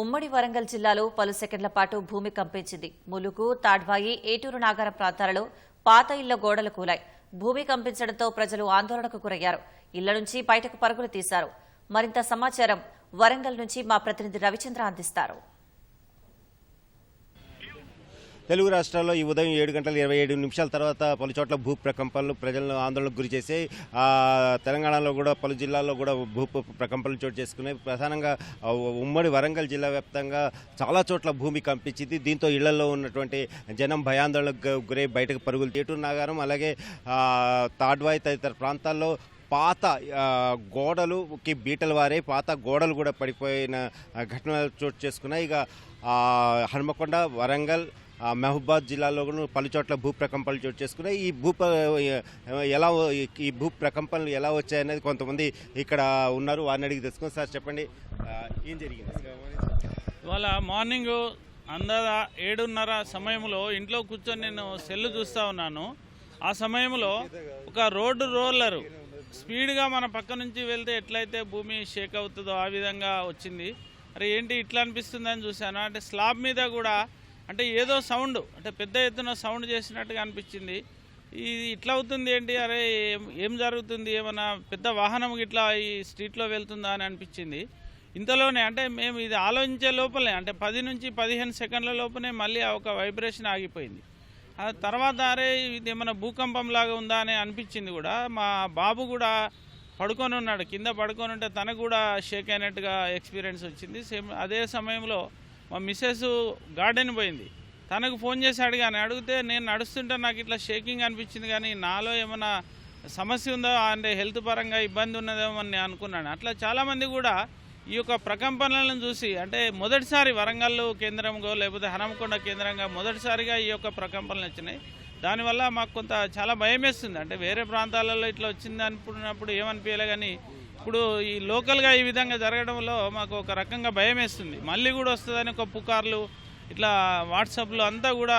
ఉమ్మడి వరంగల్ జిల్లాలో పలు సెకండ్ల పాటు భూమి కంపించింది. ములుగు తాడ్వాయి ఏటూరు నాగారం ప్రాంతాలలో పాత ఇళ్ళ గోడలు కూలాయి. భూమి కంపించడంతో ప్రజలు ఆందోళనకు గురయ్యారు. ఇళ్ళ నుంచి బయటకు పరుగులు తీశారు. మరింత సమాచారం వరంగల్ నుంచి మా ప్రతినిధి రవిచంద్ర అందిస్తారు. తెలుగు రాష్ట్రాల్లో ఈ ఉదయం ఏడు గంటల ఇరవై ఏడు నిమిషాల తర్వాత పలు చోట్ల భూ ప్రకంపనలు ప్రజలను ఆందోళనకు గురి చేసి తెలంగాణలో కూడా పలు జిల్లాల్లో కూడా భూ ప్రకంపనలు చోటు చేసుకున్నాయి. ప్రధానంగా ఉమ్మడి వరంగల్ జిల్లా వ్యాప్తంగా చాలా చోట్ల భూమి కంపించింది. దీంతో ఇళ్ళలో ఉన్నటువంటి జనం భయాందోళనకు గురై బయటకు పరుగులు తీటూరు నాగారం అలాగే తాడ్వాయి తదితర ప్రాంతాల్లో పాత గోడలుకి బీటలు వారే పాత గోడలు కూడా పడిపోయిన ఘటనలు చోటు చేసుకున్నాయి. ఇక హనుమకొండ వరంగల్ మహబూబాద్ జిల్లాలో కూడా పలు చోట్ల భూ ప్రకంపనలు చోటు చేసుకున్నాయి. ఈ భూ ఎలా ఈ భూ ప్రకంపనలు ఎలా వచ్చాయనేది కొంతమంది ఇక్కడ ఉన్నారు వారిని అడిగి తెలుసుకుని సార్ చెప్పండి. ఏం జరిగింది? ఇవాళ మార్నింగ్ అందర ఏడున్నర సమయంలో ఇంట్లో కూర్చొని నేను సెల్లు చూస్తూ ఉన్నాను. ఆ సమయంలో ఒక రోడ్డు రోలర్ స్పీడ్గా మన పక్క నుంచి వెళ్తే ఎట్లయితే భూమి షేక్ అవుతుందో ఆ విధంగా వచ్చింది. అరే ఏంటి ఇట్లా అనిపిస్తుందని చూశాను. అంటే స్లాబ్ మీద కూడా అంటే ఏదో సౌండ్ అంటే పెద్ద ఎత్తున సౌండ్ చేసినట్టుగా అనిపించింది. ఇది ఇట్లా అవుతుంది ఏంటి? అరే ఏం జరుగుతుంది? ఏమన్నా పెద్ద వాహనం ఇట్లా ఈ స్ట్రీట్లో వెళ్తుందా అని అనిపించింది. ఇంతలోనే అంటే మేము ఇది ఆలోచించే లోపలే అంటే పది నుంచి పదిహేను సెకండ్ల లోపలే మళ్ళీ ఒక వైబ్రేషన్ ఆగిపోయింది. ఆ తర్వాత అరే ఇది ఏమైనా భూకంపం లాగా ఉందా అని అనిపించింది కూడా. మా బాబు కూడా పడుకొని ఉన్నాడు. కింద పడుకొని ఉంటే తనకు కూడా షేక్ అయినట్టుగా ఎక్స్పీరియన్స్ వచ్చింది. సేమ్ అదే సమయంలో మా మిస్సెస్ గార్డెన్ పోయింది. తనకు ఫోన్ చేసి అడిగాను. అడిగితే నేను నడుస్తుంటే నాకు ఇట్లా షేకింగ్ అనిపించింది కానీ నాలో ఏమైనా సమస్య ఉందో? అంటే హెల్త్ పరంగా ఇబ్బంది ఉన్నదేమో అని నేను అనుకున్నాను. అట్లా చాలామంది కూడా ఈ యొక్క ప్రకంపనలను చూసి అంటే మొదటిసారి వరంగల్ కేంద్రంగా లేకపోతే హనమకొండ కేంద్రంగా మొదటిసారిగా ఈ యొక్క ప్రకంపనలు వచ్చినాయి. దానివల్ల మాకు కొంత చాలా భయం వేస్తుంది అంటే వేరే ప్రాంతాలలో ఇట్లా వచ్చింది అనుకున్నప్పుడు ఏమనిపించలే కానీ ఇప్పుడు ఈ లోకల్గా ఈ విధంగా జరగడంలో మాకు ఒక రకంగా భయం వేస్తుంది. మళ్ళీ కూడా వస్తుందని ఒక పుకార్లు ఇట్లా వాట్సాప్లో అంతా కూడా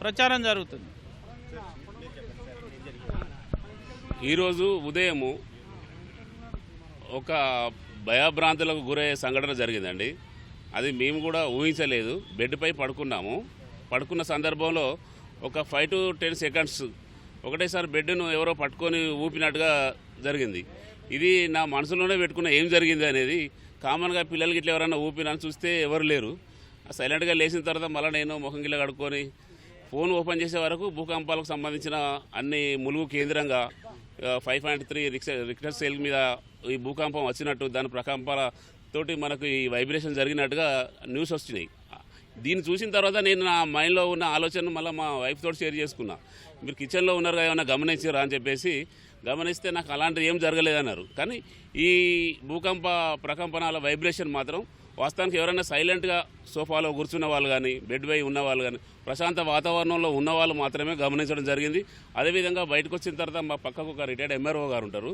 ప్రచారం జరుగుతుంది. ఈరోజు ఉదయము ఒక భయభ్రాంతులకు గురయ్యే సంఘటన జరిగిందండి. అది మేము కూడా ఊహించలేదు. బెడ్పై పడుకున్నాము. పడుకున్న సందర్భంలో ఒక ఫైవ్ టు టెన్ సెకండ్స్ ఒకటేసారి బెడ్ను ఎవరో పట్టుకొని ఊపినట్టుగా జరిగింది. ఇది నా మనసులోనే పెట్టుకున్న ఏం జరిగింది అనేది కామన్గా పిల్లలకి ఇట్లా ఎవరైనా ఊపినా చూస్తే ఎవరు లేరు. సైలెంట్గా లేచిన తర్వాత మళ్ళీ నేను ముఖం గిల్ల కడుక్కొని ఫోన్ ఓపెన్ చేసే వరకు భూకంపాలకు సంబంధించిన అన్ని ములుగు కేంద్రంగా ఫైవ్ పాయింట్ త్రీ రిక్టర్ సెల్ మీద ఈ భూకంపం వచ్చినట్టు దాని ప్రకంపాల తోటి మనకు ఈ వైబ్రేషన్ జరిగినట్టుగా న్యూస్ వస్తున్నాయి దీన్ని చూసిన తర్వాత నేను నా మైండ్లో ఉన్న ఆలోచన మళ్ళీ మా వైఫ్ తోటి షేర్ చేసుకున్నా. మీరు కిచెన్లో ఉన్నారు కదా ఏమైనా గమనించారా అని చెప్పేసి గమనిస్తే నాకు అలాంటివి ఏం జరగలేదన్నారు. కానీ ఈ భూకంప ప్రకంపనాల వైబ్రేషన్ మాత్రం వాస్తవానికి ఎవరైనా సైలెంట్గా సోఫాలో కూర్చున్న వాళ్ళు కానీ బెడ్ పై ఉన్న వాళ్ళు కానీ ప్రశాంత వాతావరణంలో ఉన్న వాళ్ళు మాత్రమే గమనించడం జరిగింది. అదేవిధంగా బయటకు వచ్చిన తర్వాత మా పక్కకు ఒక రిటైర్డ్ ఎంఆర్ఓ గారు ఉంటారు.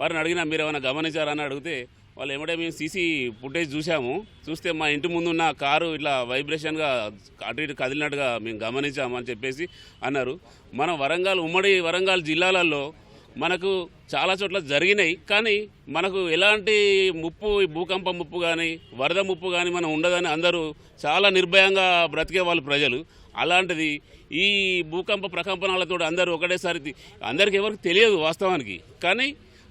వారిని అడిగినా మీరు ఏమైనా గమనించారని అడిగితే వాళ్ళు ఏమంటే మేము సీసీ ఫుటేజ్ చూసాము చూస్తే మా ఇంటి ముందున్న కారు ఇట్లా వైబ్రేషన్గా అటు ఇటు కదిలినట్టుగా మేము గమనించామని అని చెప్పేసి అన్నారు. మన వరంగల్ ఉమ్మడి వరంగల్ జిల్లాలలో మనకు చాలా చోట్ల జరిగినాయి కానీ మనకు ఎలాంటి ముప్పు భూకంప ముప్పు కానీ వరద ముప్పు కానీ మనం ఉండదని అందరూ చాలా నిర్భయంగా బ్రతికే వాళ్ళు ప్రజలు. అలాంటిది ఈ భూకంప ప్రకంపనాలతో అందరూ ఒకటేసారి అందరికీ అందరికి ఎవరికి తెలియదు వాస్తవానికి. కానీ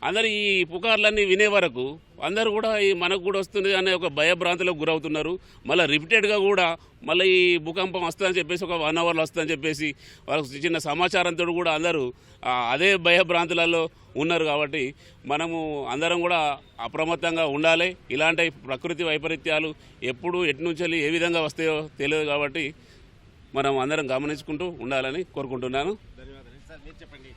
అందరు ఈ పుకార్లన్నీ వినే వరకు అందరూ కూడా ఈ మనకు కూడా వస్తుంది అనే ఒక భయభ్రాంతిలోకి గురవుతున్నారు. మళ్ళీ రిపీటెడ్గా కూడా మళ్ళీ ఈ భూకంపం వస్తుందని చెప్పేసి ఒక వన్ అవర్లో వస్తుందని చెప్పేసి వాళ్ళకి చిన్న సమాచారంతో కూడా అందరూ అదే భయభ్రాంతులలో ఉన్నారు కాబట్టి మనము అందరం కూడా అప్రమత్తంగా ఉండాలి. ఇలాంటి ప్రకృతి వైపరీత్యాలు ఎప్పుడు ఎటు నుంచి ఏ విధంగా వస్తాయో తెలియదు కాబట్టి మనం అందరం గమనించుకుంటూ ఉండాలని కోరుకుంటున్నాను. ధన్యవాదాలు. సార్ మీరు చెప్పండి.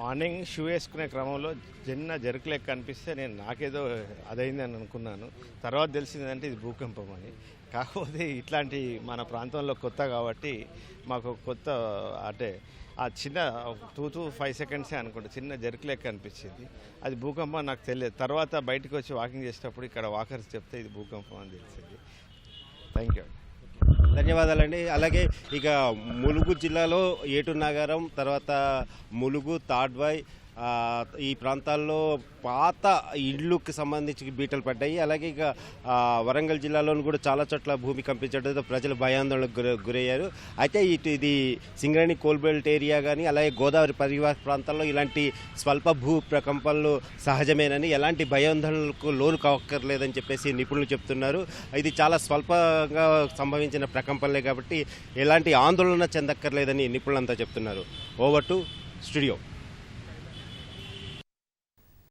మార్నింగ్ షూ వేసుకునే క్రమంలో చిన్న జరుకు లెక్క అనిపిస్తే నేను నాకేదో అదైంది అని అనుకున్నాను. తర్వాత తెలిసిందంటే ఇది భూకంపం అని. కాకపోతే ఇట్లాంటి మన ప్రాంతంలో కొత్త కాబట్టి మాకు కొత్త అంటే ఆ చిన్న టూ టు ఫైవ్ సెకండ్సే అనుకుంటా చిన్న జరుకు లెక్క అనిపించింది. అది భూకంపం నాకు తెలియదు. తర్వాత బయటకు వచ్చి వాకింగ్ చేసేటప్పుడు ఇక్కడ వాకర్స్ చెప్తే ఇది భూకంపం అని తెలిసింది. థ్యాంక్ యూ ధన్యవాదాలండి. అలాగే ఇక ములుగు జిల్లాలో ఏటు నగరం తర్వాత ములుగు తాడ్వాయ్ ఈ ప్రాంతాల్లో పాత ఇళ్ళుకి సంబంధించి బీటలు పడ్డాయి. అలాగే ఇక వరంగల్ జిల్లాలోనూ కూడా చాలా చోట్ల భూమి కంపించడంతో ప్రజలు భయాందోళనకు గురయ్యారు. అయితే ఇటు ఇది సింగరేణి కోల్బెల్ట్ ఏరియా కానీ అలాగే గోదావరి పరివాహ ప్రాంతాల్లో ఇలాంటి స్వల్ప భూ ప్రకంపనలు సహజమేనని ఎలాంటి భయాందోళనలకు లోను కావక్కర్లేదని చెప్పేసి నిపుణులు చెప్తున్నారు. ఇది చాలా స్వల్పంగా సంభవించిన ప్రకంపనలే కాబట్టి ఎలాంటి ఆందోళన చెందక్కర్లేదని నిపుణులంతా చెప్తున్నారు. Over to studio.